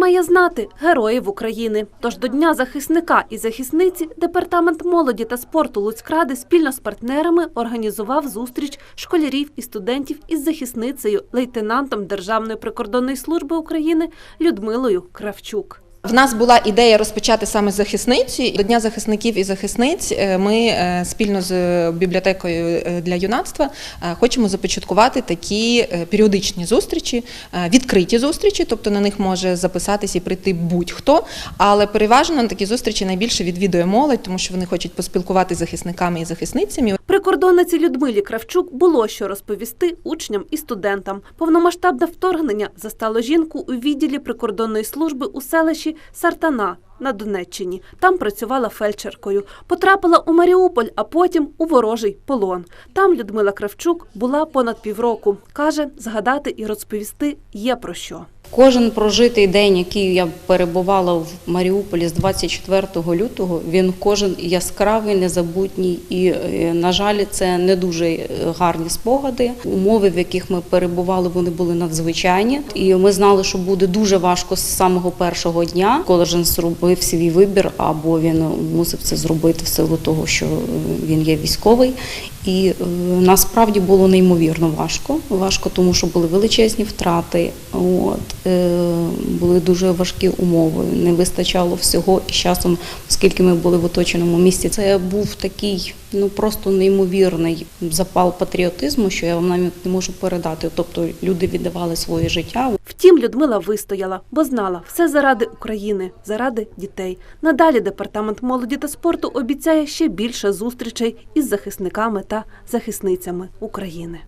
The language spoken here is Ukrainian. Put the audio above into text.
має знати героїв України. Тож до Дня захисника і захисниці департамент молоді та спорту Луцькради спільно з партнерами організував зустріч школярів і студентів із захисницею, лейтенантом Державної прикордонної служби України Людмилою Кравчук. В нас була ідея розпочати саме з захисниці. До Дня захисників і захисниць е, ми е, спільно з бібліотекою е, для юнацтва хочемо започаткувати такі періодичні зустрічі, відкриті зустрічі, тобто на них може записатися і прийти будь-хто. Але переважно на такі зустрічі найбільше відвідує молодь, тому що вони хочуть поспілкуватися з захисниками і захисницями. Прикордонниці Людмилі Кравчук було що розповісти учням і студентам. Повномасштабне вторгнення застало жінку у відділі прикордонної служби у селищі Сартана на Донеччині. Там працювала фельдшеркою. Потрапила у Маріуполь, а потім у ворожий полон. Там Людмила Кравчук була понад півроку. Каже, згадати і розповісти є про що. Кожен прожитий день, який я перебувала в Маріуполі з 24 лютого, він кожен яскравий, незабутній. І, е, на жаль, це не дуже е, гарні спогади. Умови, в яких ми перебували, вони були надзвичайні. І ми знали, що буде дуже важко з самого першого дня. Кожен зробив свій вибір, або він мусив це зробити в силу того, що е, він є військовий. І насправді було неймовірно важко. Важко, тому що були величезні втрати. От е, були дуже важкі умови. Не вистачало всього. І з часом, оскільки ми були в оточеному місті, це був такий ну просто неймовірний запал патріотизму, що я вам навіть не можу передати. Тобто люди віддавали своє життя. Втім, Людмила вистояла, бо знала все заради України, заради дітей. Надалі департамент молоді та спорту обіцяє ще більше зустрічей із захисниками та захисницями України.